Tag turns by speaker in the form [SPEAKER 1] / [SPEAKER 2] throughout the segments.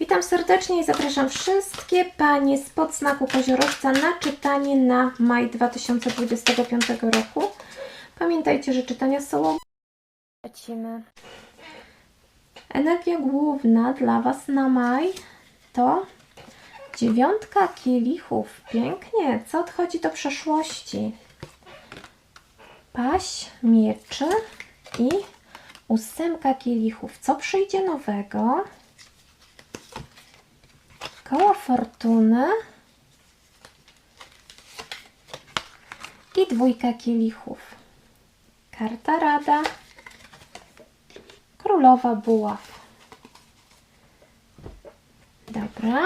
[SPEAKER 1] Witam serdecznie i zapraszam wszystkie Panie spod znaku koziorożca na czytanie na maj 2025 roku. Pamiętajcie, że czytania są Lecimy. Energia główna dla Was na maj to dziewiątka kielichów. Pięknie. Co odchodzi do przeszłości? Paść mieczy i ósemka kielichów. Co przyjdzie nowego? Koło fortuny i dwójka kielichów. Karta rada. Królowa buław. Dobra.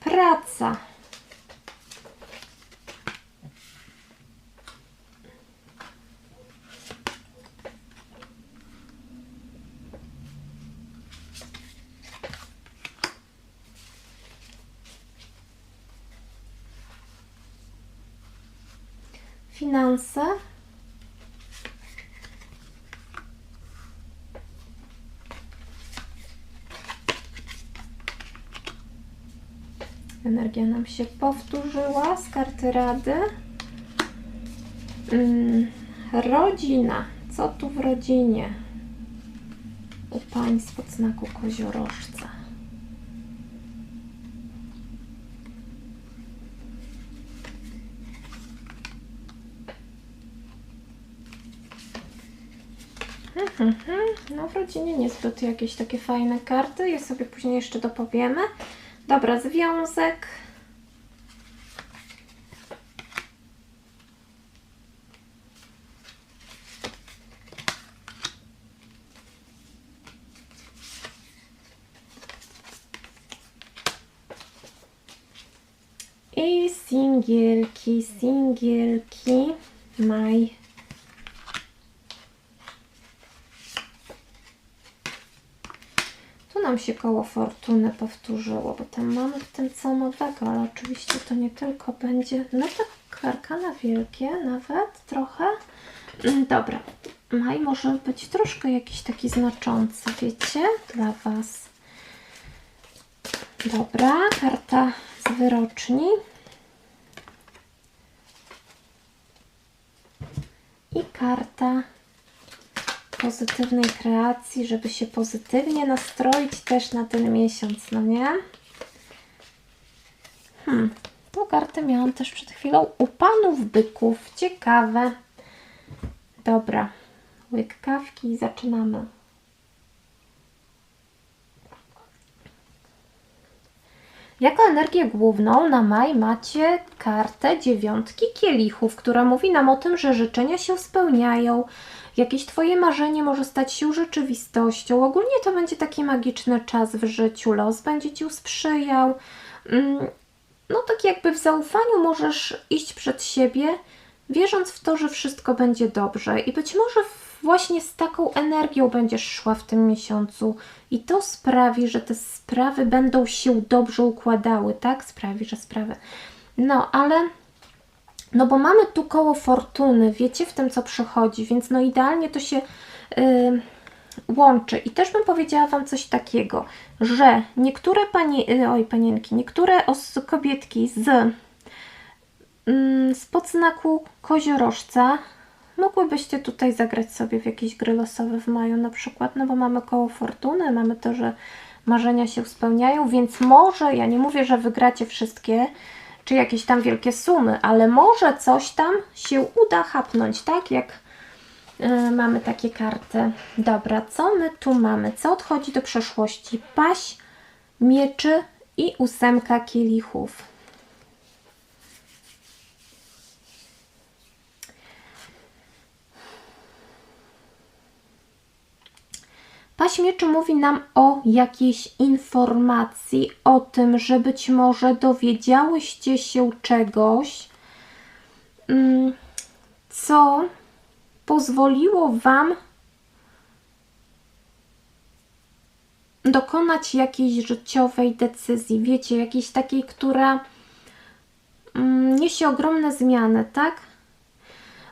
[SPEAKER 1] Praca. Finanse. Energia nam się powtórzyła z karty rady. Mm, rodzina. Co tu w rodzinie? U państw pod znaku koziorożca. Mhm, No w rodzinie niezbyt jakieś takie fajne karty. Je sobie później jeszcze dopowiemy. Dobra, związek. I singielki, singielki, maj. Tu nam się koło fortuny powtórzyło, bo tam mamy w tym co nowego, ale oczywiście to nie tylko będzie, no tak karkana wielkie nawet trochę. Mm, Dobra, maj może być troszkę jakiś taki znaczący, wiecie, dla Was. Dobra, karta z wyroczni. I karta pozytywnej kreacji, żeby się pozytywnie nastroić też na ten miesiąc, no nie? Hmm, tą kartę miałam też przed chwilą u panów byków. Ciekawe. Dobra, łyk kawki i zaczynamy. Jako energię główną na maj macie kartę dziewiątki kielichów, która mówi nam o tym, że życzenia się spełniają. Jakieś Twoje marzenie może stać się rzeczywistością. Ogólnie to będzie taki magiczny czas w życiu. Los będzie Ci sprzyjał. Mm, No tak jakby w zaufaniu możesz iść przed siebie, wierząc w to, że wszystko będzie dobrze. I być może właśnie z taką energią będziesz szła w tym miesiącu. I to sprawi, że te sprawy będą się dobrze układały, tak? Sprawi, że sprawy. No, ale no bo mamy tu koło fortuny, wiecie, w tym co przychodzi, więc no idealnie to się yy, łączy. I też bym powiedziała Wam coś takiego, że niektóre pani, yy, oj panienki, niektóre os- kobietki z yy, spod znaku koziorożca mogłybyście tutaj zagrać sobie w jakieś gry losowe w maju na przykład, no bo mamy koło fortuny, mamy to, że marzenia się spełniają, więc może, ja nie mówię, że wygracie wszystkie, czy jakieś tam wielkie sumy, ale może coś tam się uda chapnąć, tak jak y, mamy takie karty. Dobra, co my tu mamy? Co odchodzi do przeszłości? Paś, mieczy i ósemka kielichów. Paś mieczy mówi nam o jakiejś informacji, o tym, że być może dowiedziałyście się czegoś, mm, co pozwoliło Wam dokonać jakiejś życiowej decyzji, wiecie, jakiejś takiej, która mm, niesie ogromne zmiany, tak?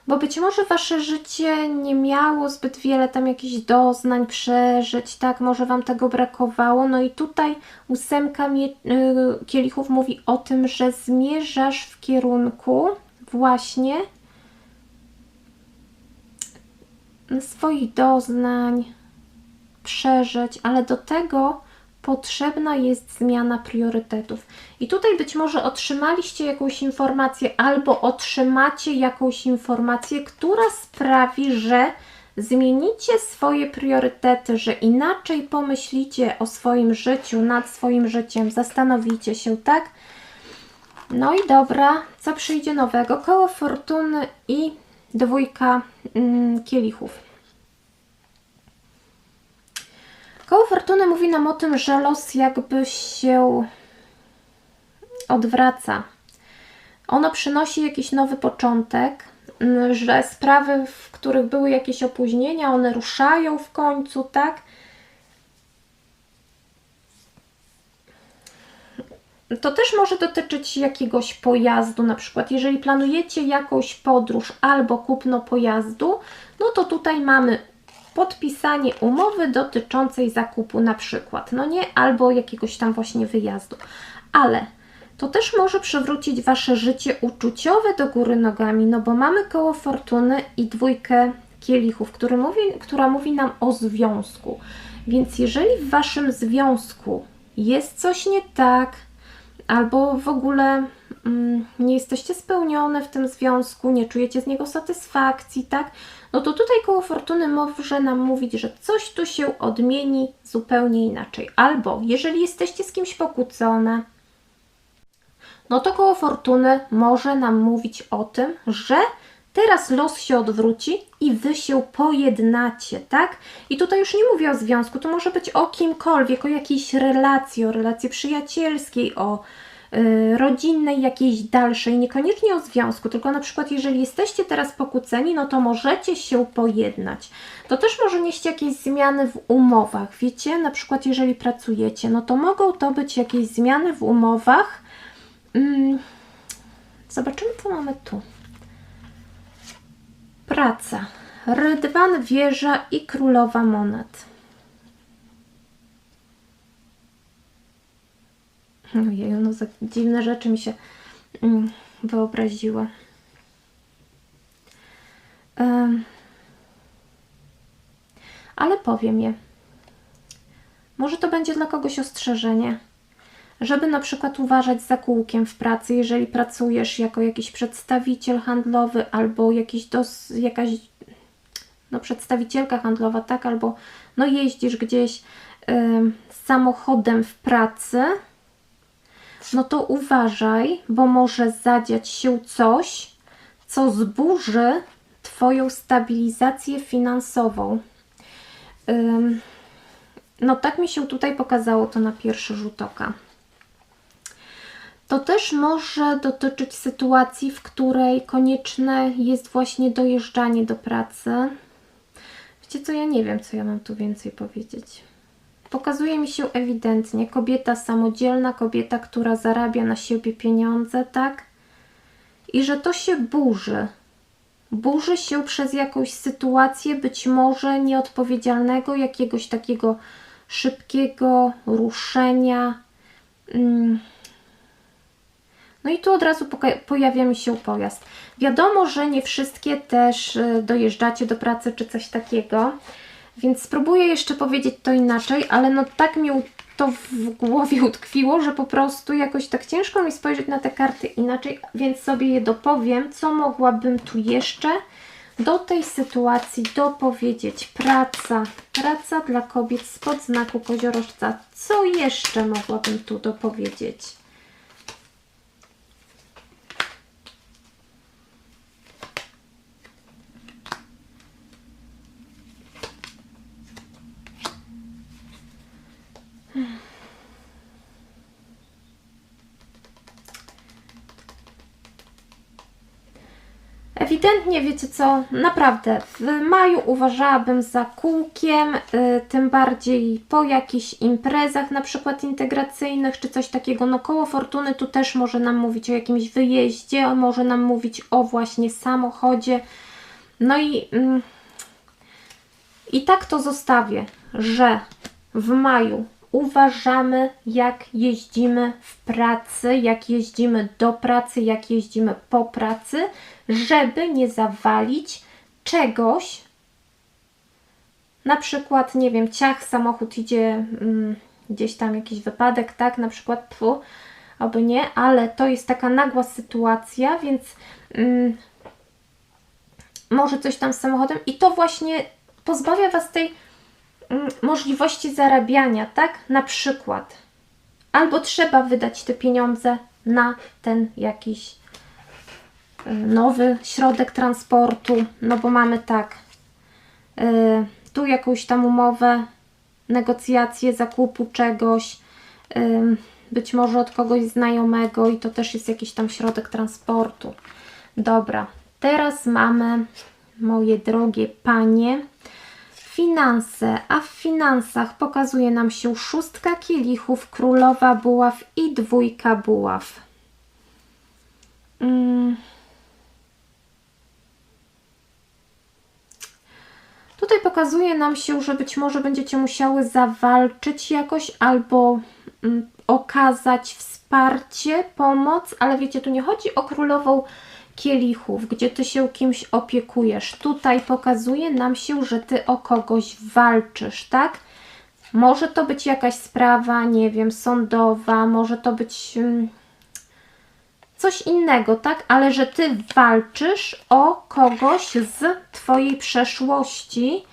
[SPEAKER 1] Bo być może wasze życie nie miało zbyt wiele tam jakichś doznań, przeżyć, tak? Może wam tego brakowało. No i tutaj ósemka y, kielichów mówi o tym, że zmierzasz w kierunku właśnie swoich doznań, przeżyć, ale do tego potrzebna jest zmiana priorytetów. I tutaj być może otrzymaliście jakąś informację, albo otrzymacie jakąś informację, która sprawi, że zmienicie swoje priorytety, że inaczej pomyślicie o swoim życiu, nad swoim życiem, zastanowicie się, tak? No i dobra, co przyjdzie nowego? Koło fortuny i dwójka mm, kielichów. Koło fortuny mówi nam o tym, że los jakby się odwraca. Ono przynosi jakiś nowy początek, że sprawy, w których były jakieś opóźnienia, one ruszają w końcu, tak? To też może dotyczyć jakiegoś pojazdu, na przykład jeżeli planujecie jakąś podróż albo kupno pojazdu, no to tutaj mamy podpisanie umowy dotyczącej zakupu na przykład, no nie, albo jakiegoś tam właśnie wyjazdu. Ale to też może przywrócić Wasze życie uczuciowe do góry nogami, no bo mamy koło fortuny i dwójkę kielichów, który mówi, która mówi nam o związku. Więc jeżeli w Waszym związku jest coś nie tak, albo w ogóle mm, nie jesteście spełnione w tym związku, nie czujecie z niego satysfakcji, tak? No to tutaj koło fortuny może nam mówić, że coś tu się odmieni zupełnie inaczej. Albo jeżeli jesteście z kimś pokłócone, no to koło fortuny może nam mówić o tym, że teraz los się odwróci i wy się pojednacie, tak? I tutaj już nie mówię o związku, to może być o kimkolwiek, o jakiejś relacji, o relacji przyjacielskiej, o rodzinnej, jakiejś dalszej, niekoniecznie o związku, tylko na przykład jeżeli jesteście teraz pokłóceni, no to możecie się pojednać. To też może nieść jakieś zmiany w umowach, wiecie? Na przykład jeżeli pracujecie, no to mogą to być jakieś zmiany w umowach. Mm, zobaczymy, co mamy tu. Praca. Rydwan, wieża i królowa monet. Ojej, no za dziwne rzeczy mi się mm, wyobraziła. Em, ale powiem je. Może to będzie dla kogoś ostrzeżenie, żeby na przykład uważać za kółkiem w pracy, jeżeli pracujesz jako jakiś przedstawiciel handlowy albo jakiś dos, jakaś no, przedstawicielka handlowa, tak, albo no jeździsz gdzieś em, samochodem w pracy, no to uważaj, bo może zadziać się coś, co zburzy Twoją stabilizację finansową. Ym, No tak mi się tutaj pokazało to na pierwszy rzut oka. To też może dotyczyć sytuacji, w której konieczne jest właśnie dojeżdżanie do pracy. Wiecie co, ja nie wiem, co ja mam tu więcej powiedzieć. Pokazuje mi się ewidentnie kobieta samodzielna, kobieta, która zarabia na siebie pieniądze, tak? I że to się burzy. Burzy się przez jakąś sytuację, być może nieodpowiedzialnego, jakiegoś takiego szybkiego ruszenia. Mm. No i tu od razu pojawia mi się pojazd. Wiadomo, że nie wszystkie też y, dojeżdżacie do pracy czy coś takiego, więc spróbuję jeszcze powiedzieć to inaczej, ale no tak mi to w głowie utkwiło, że po prostu jakoś tak ciężko mi spojrzeć na te karty inaczej, więc sobie je dopowiem, co mogłabym tu jeszcze do tej sytuacji dopowiedzieć. Praca, praca dla kobiet spod znaku koziorożca. Co jeszcze mogłabym tu dopowiedzieć? Ewidentnie wiecie co, naprawdę w maju uważałabym za kółkiem, y, tym bardziej po jakichś imprezach, na przykład integracyjnych czy coś takiego. No koło fortuny tu też może nam mówić o jakimś wyjeździe, może nam mówić o właśnie samochodzie, No i, mm, i tak to zostawię, że w maju uważamy, jak jeździmy w pracy, jak jeździmy do pracy, jak jeździmy po pracy, żeby nie zawalić czegoś. Na przykład, nie wiem, ciach, samochód idzie mm, gdzieś tam jakiś wypadek, tak? Na przykład, pfu, oby nie, ale to jest taka nagła sytuacja, więc mm, może coś tam z samochodem i to właśnie pozbawia Was tej możliwości zarabiania, tak? Na przykład. Albo trzeba wydać te pieniądze na ten jakiś y, nowy środek transportu, no bo mamy tak, y, tu jakąś tam umowę, negocjacje zakupu czegoś, y, być może od kogoś znajomego i to też jest jakiś tam środek transportu. Dobra, teraz mamy, moje drogie panie, finanse, a w finansach pokazuje nam się szóstka kielichów, królowa buław i dwójka buław. Mm. Tutaj pokazuje nam się, że być może będziecie musiały zawalczyć jakoś albo mm, okazać wsparcie, pomoc, ale wiecie, tu nie chodzi o królową kielichów, gdzie ty się kimś opiekujesz. Tutaj pokazuje nam się, że ty o kogoś walczysz, tak? Może to być jakaś sprawa, nie wiem, sądowa, może to być mm, coś innego, tak? Ale że ty walczysz o kogoś z twojej przeszłości.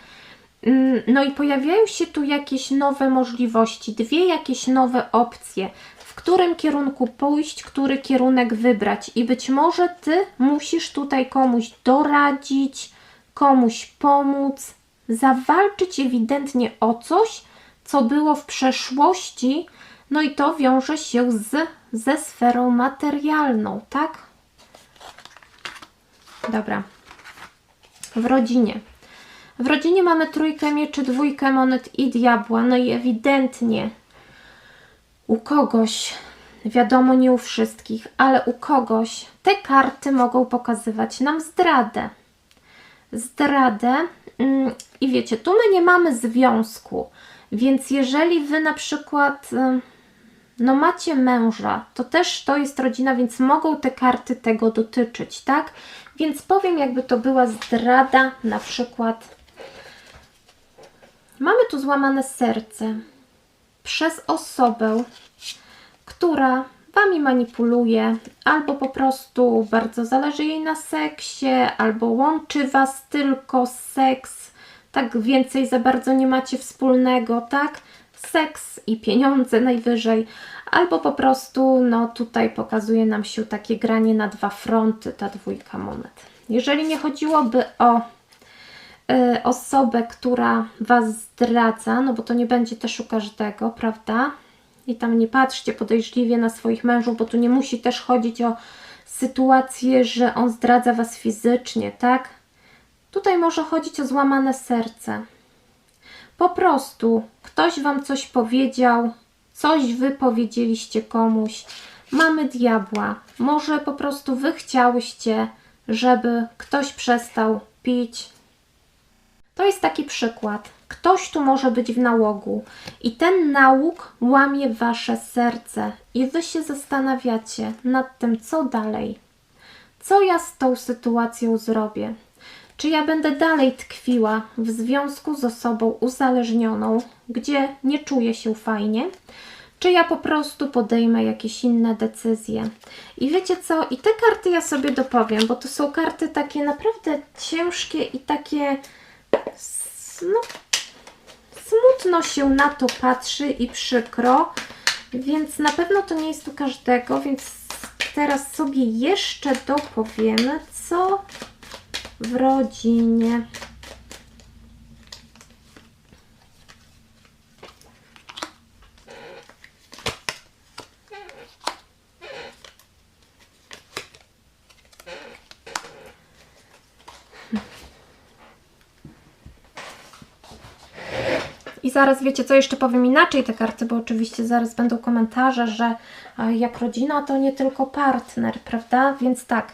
[SPEAKER 1] Mm, No i pojawiają się tu jakieś nowe możliwości, dwie jakieś nowe opcje którym kierunku pójść, który kierunek wybrać. I być może ty musisz tutaj komuś doradzić, komuś pomóc, zawalczyć ewidentnie o coś, co było w przeszłości, no i to wiąże się z, ze sferą materialną, tak? Dobra. W rodzinie. W rodzinie mamy trójkę mieczy, dwójkę monet i diabła, no i ewidentnie u kogoś, wiadomo nie u wszystkich, ale u kogoś te karty mogą pokazywać nam zdradę. Zdradę mm, i wiecie, tu my nie mamy związku, więc jeżeli wy na przykład ym, no macie męża, to też to jest rodzina, więc mogą te karty tego dotyczyć, tak? Więc powiem, jakby to była zdrada, na przykład mamy tu złamane serce przez osobę, która Wami manipuluje, albo po prostu bardzo zależy jej na seksie, albo łączy Was tylko seks, tak więcej za bardzo nie macie wspólnego, tak? Seks i pieniądze najwyżej, albo po prostu, no tutaj pokazuje nam się takie granie na dwa fronty, ta dwójka monet. Jeżeli nie chodziłoby o osobę, która Was zdradza, no bo to nie będzie też u każdego, prawda? I tam nie patrzcie podejrzliwie na swoich mężów, bo tu nie musi też chodzić o sytuację, że on zdradza Was fizycznie, tak? Tutaj może chodzić o złamane serce. Po prostu ktoś Wam coś powiedział, coś Wy powiedzieliście komuś. Mamy diabła. Może po prostu Wy chciałyście, żeby ktoś przestał pić, to jest taki przykład. Ktoś tu może być w nałogu i ten nałóg łamie wasze serce i wy się zastanawiacie nad tym, co dalej. Co ja z tą sytuacją zrobię? Czy ja będę dalej tkwiła w związku z osobą uzależnioną, gdzie nie czuję się fajnie? Czy ja po prostu podejmę jakieś inne decyzje? I wiecie co? I te karty ja sobie dopowiem, bo to są karty takie naprawdę ciężkie i takie no, smutno się na to patrzy i przykro, więc na pewno to nie jest u każdego, więc teraz sobie jeszcze dopowiemy, co w rodzinie. Zaraz wiecie, co jeszcze powiem inaczej te karty, bo oczywiście zaraz będą komentarze, że e, jak rodzina to nie tylko partner, prawda? Więc tak,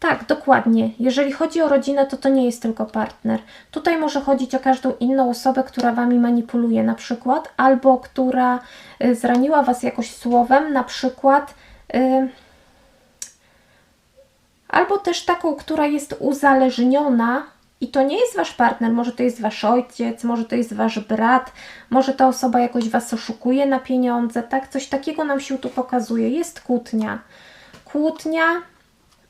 [SPEAKER 1] Tak, dokładnie. Jeżeli chodzi o rodzinę, to to nie jest tylko partner. Tutaj może chodzić o każdą inną osobę, która wami manipuluje, na przykład, albo która y, zraniła was jakoś słowem, na przykład. Y, albo też taką, która jest uzależniona i to nie jest wasz partner, może to jest wasz ojciec, może to jest wasz brat, może ta osoba jakoś was oszukuje na pieniądze, tak? Coś takiego nam się tu pokazuje. Jest kłótnia. Kłótnia,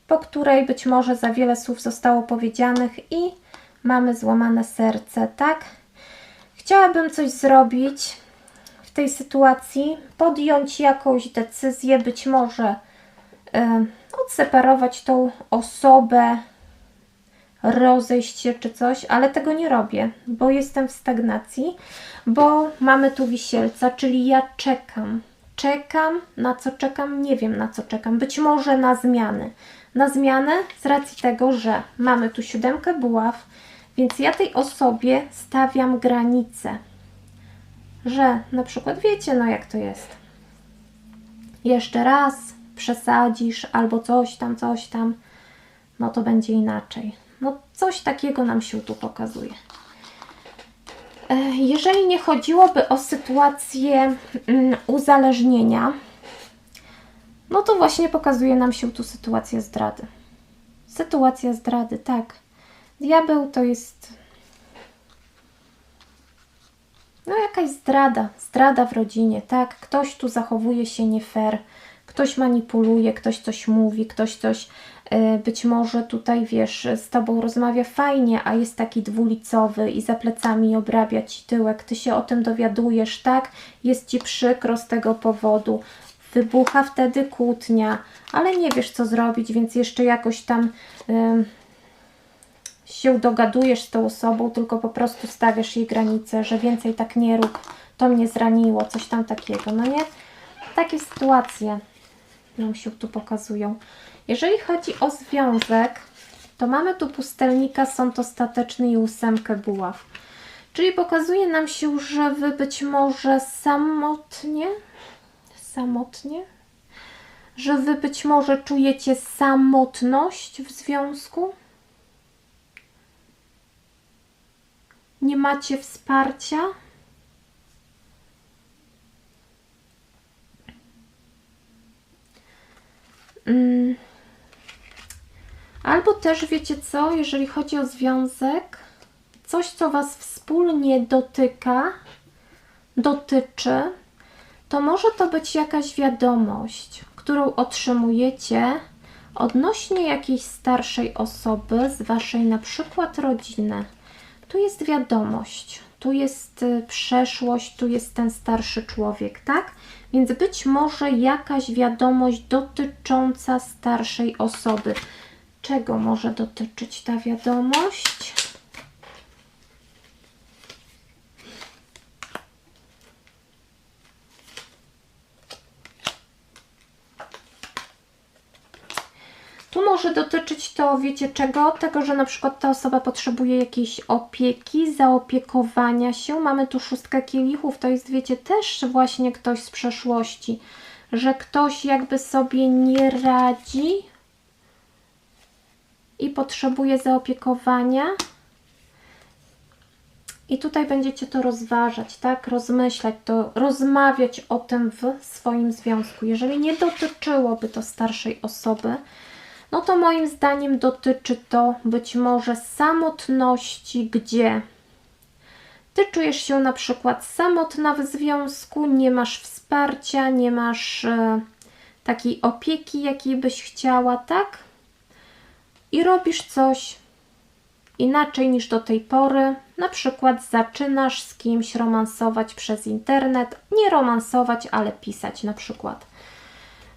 [SPEAKER 1] po której być może za wiele słów zostało powiedzianych i mamy złamane serce, tak? Chciałabym coś zrobić w tej sytuacji, podjąć jakąś decyzję, być może yy, odseparować tą osobę, rozejść się czy coś, ale tego nie robię, bo jestem w stagnacji, bo mamy tu wisielca, czyli ja czekam. Czekam, na co czekam, nie wiem na co czekam. Być może na zmiany. Na zmianę z racji tego, że mamy tu siódemkę buław, więc ja tej osobie stawiam granice. Że na przykład wiecie, no jak to jest. Jeszcze raz przesadzisz albo coś tam, coś tam, no to będzie inaczej. No coś takiego nam się tu pokazuje. E, jeżeli nie chodziłoby o sytuację mm, uzależnienia, no to właśnie pokazuje nam się tu sytuacja zdrady. Sytuacja zdrady, tak. Diabeł to jest no jakaś zdrada, zdrada w rodzinie, tak? Ktoś tu zachowuje się nie fair, ktoś manipuluje, ktoś coś mówi, ktoś coś być może tutaj, wiesz, z Tobą rozmawia fajnie, a jest taki dwulicowy i za plecami obrabia Ci tyłek. Ty się o tym dowiadujesz, tak? Jest Ci przykro z tego powodu. Wybucha wtedy kłótnia, ale nie wiesz, co zrobić, więc jeszcze jakoś tam się dogadujesz z tą osobą, tylko po prostu stawiasz jej granice, że więcej tak nie rób, to mnie zraniło, coś tam takiego, no nie? Takie sytuacje nam się tu pokazują. Jeżeli chodzi o związek, to mamy tu pustelnika, sąd ostateczny i ósemkę buław. Czyli pokazuje nam się, że Wy być może samotnie, samotnie, że Wy być może czujecie samotność w związku, nie macie wsparcia, mm. Albo też wiecie co, jeżeli chodzi o związek, coś co Was wspólnie dotyka, dotyczy, to może to być jakaś wiadomość, którą otrzymujecie odnośnie jakiejś starszej osoby z Waszej na przykład rodziny. Tu jest wiadomość, tu jest y, przeszłość, tu jest ten starszy człowiek, tak? Więc być może jakaś wiadomość dotycząca starszej osoby. Czego może dotyczyć ta wiadomość? Tu może dotyczyć to, wiecie czego? Tego, że na przykład ta osoba potrzebuje jakiejś opieki, zaopiekowania się. Mamy tu szóstkę kielichów, to jest, wiecie, też właśnie ktoś z przeszłości, że ktoś jakby sobie nie radzi, i potrzebuje zaopiekowania. I tutaj będziecie to rozważać, tak? Rozmyślać to, rozmawiać o tym w swoim związku. Jeżeli nie dotyczyłoby to starszej osoby, no to moim zdaniem dotyczy to być może samotności, gdzie ty czujesz się na przykład samotna w związku, nie masz wsparcia, nie masz e, takiej opieki, jakiej byś chciała, tak? I robisz coś inaczej niż do tej pory, na przykład zaczynasz z kimś romansować przez internet, nie romansować, ale pisać na przykład.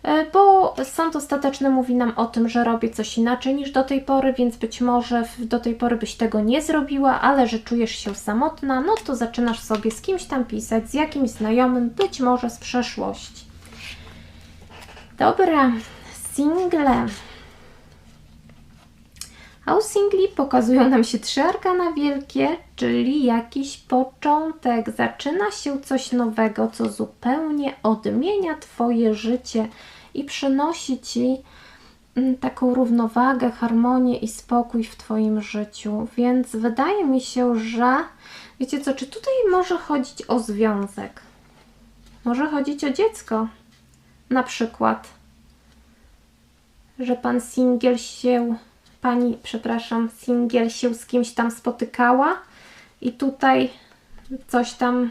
[SPEAKER 1] E, bo sąd ostateczny mówi nam o tym, że robię coś inaczej niż do tej pory, więc być może do tej pory byś tego nie zrobiła, ale że czujesz się samotna, no to zaczynasz sobie z kimś tam pisać, z jakimś znajomym, być może z przeszłości. Dobra, single. A u singli pokazują nam się trzy arkana wielkie, czyli jakiś początek. Zaczyna się coś nowego, co zupełnie odmienia Twoje życie i przynosi Ci mm, taką równowagę, harmonię i spokój w Twoim życiu. Więc wydaje mi się, że wiecie co, czy tutaj może chodzić o związek? Może chodzić o dziecko. Na przykład, że pan singiel się, pani, przepraszam, singiel się z kimś tam spotykała i tutaj coś tam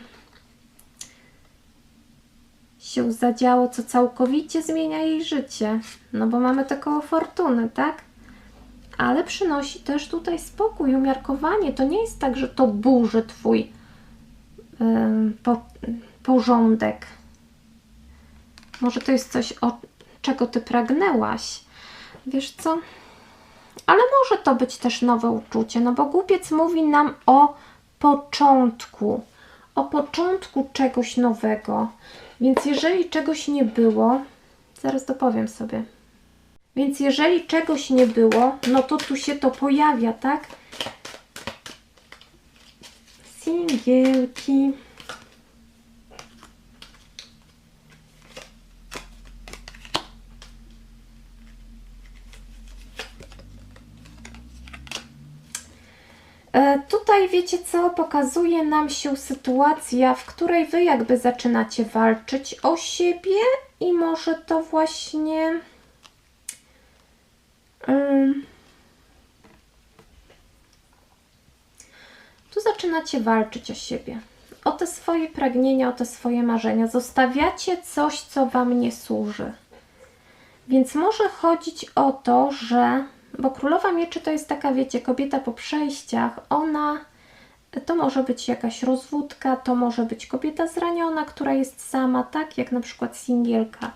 [SPEAKER 1] się zadziało, co całkowicie zmienia jej życie. No bo mamy to koło fortuny, tak? Ale przynosi też tutaj spokój, umiarkowanie. To nie jest tak, że to burzy twój ym, po, porządek. Może to jest coś, o czego ty pragnęłaś. Wiesz co? Ale może to być też nowe uczucie, no bo głupiec mówi nam o początku, o początku czegoś nowego. Więc jeżeli czegoś nie było, zaraz dopowiem sobie. Więc jeżeli czegoś nie było, no to tu się to pojawia, tak? Singielki. E, Tutaj wiecie co, pokazuje nam się sytuacja, w której wy jakby zaczynacie walczyć o siebie i może to właśnie tu zaczynacie walczyć o siebie, o te swoje pragnienia, o te swoje marzenia. Zostawiacie coś, co wam nie służy. Więc może chodzić o to, że. Bo królowa mieczy to jest taka, wiecie, kobieta po przejściach. Ona. To może być jakaś rozwódka, to może być kobieta zraniona, która jest sama, tak jak na przykład singielka.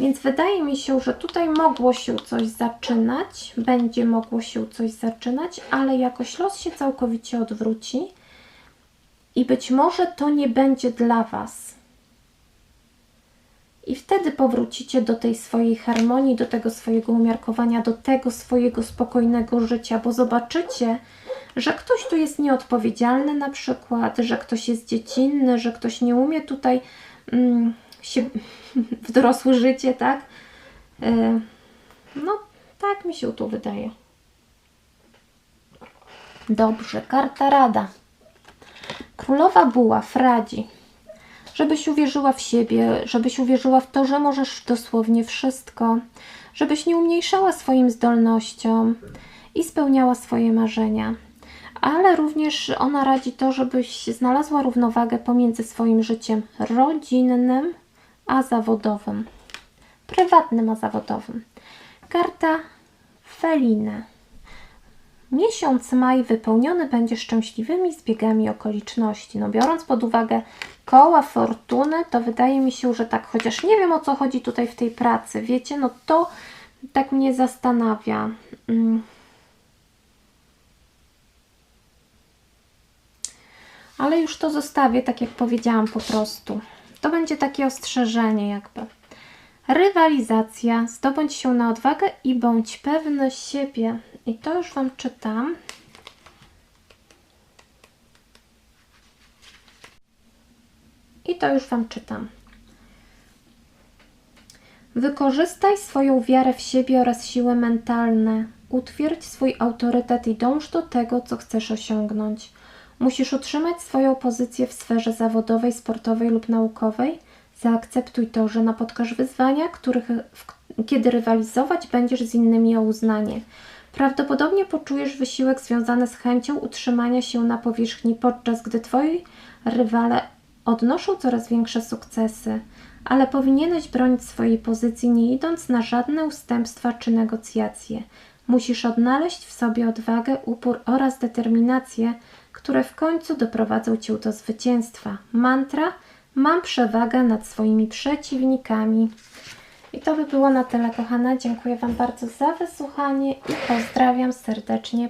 [SPEAKER 1] Więc wydaje mi się, że tutaj mogło się coś zaczynać, będzie mogło się coś zaczynać, ale jakoś los się całkowicie odwróci i być może to nie będzie dla Was. I wtedy powrócicie do tej swojej harmonii, do tego swojego umiarkowania, do tego swojego spokojnego życia, bo zobaczycie, że ktoś tu jest nieodpowiedzialny na przykład, że ktoś jest dziecinny, że ktoś nie umie tutaj mm, się w dorosłe życie, tak? Y, No, tak mi się tu wydaje. Dobrze, karta rada. Królowa buław radzi, żebyś uwierzyła w siebie, żebyś uwierzyła w to, że możesz dosłownie wszystko, żebyś nie umniejszała swoim zdolnościom i spełniała swoje marzenia. Ale również ona radzi to, żebyś znalazła równowagę pomiędzy swoim życiem rodzinnym a zawodowym. Prywatnym a zawodowym. Karta Feliny. Miesiąc maj wypełniony będzie szczęśliwymi zbiegami okoliczności. No biorąc pod uwagę koła fortuny, to wydaje mi się, że tak, chociaż nie wiem o co chodzi tutaj w tej pracy, wiecie, no to tak mnie zastanawia. Mm. Ale już to zostawię, tak jak powiedziałam po prostu. To będzie takie ostrzeżenie jakby. Rywalizacja, zdobądź się na odwagę i bądź pewny siebie. I to już Wam czytam. I to już Wam czytam. Wykorzystaj swoją wiarę w siebie oraz siły mentalne. Utwierdź swój autorytet i dąż do tego, co chcesz osiągnąć. Musisz utrzymać swoją pozycję w sferze zawodowej, sportowej lub naukowej. Zaakceptuj to, że napotkasz wyzwania, których, kiedy rywalizować będziesz z innymi o uznanie. Prawdopodobnie poczujesz wysiłek związany z chęcią utrzymania się na powierzchni, podczas gdy twoi rywale odnoszą coraz większe sukcesy, ale powinieneś bronić swojej pozycji, nie idąc na żadne ustępstwa czy negocjacje. Musisz odnaleźć w sobie odwagę, upór oraz determinację, które w końcu doprowadzą cię do zwycięstwa. Mantra: Mam przewagę nad swoimi przeciwnikami. I to by było na tyle, kochana. Dziękuję Wam bardzo za wysłuchanie i pozdrawiam serdecznie.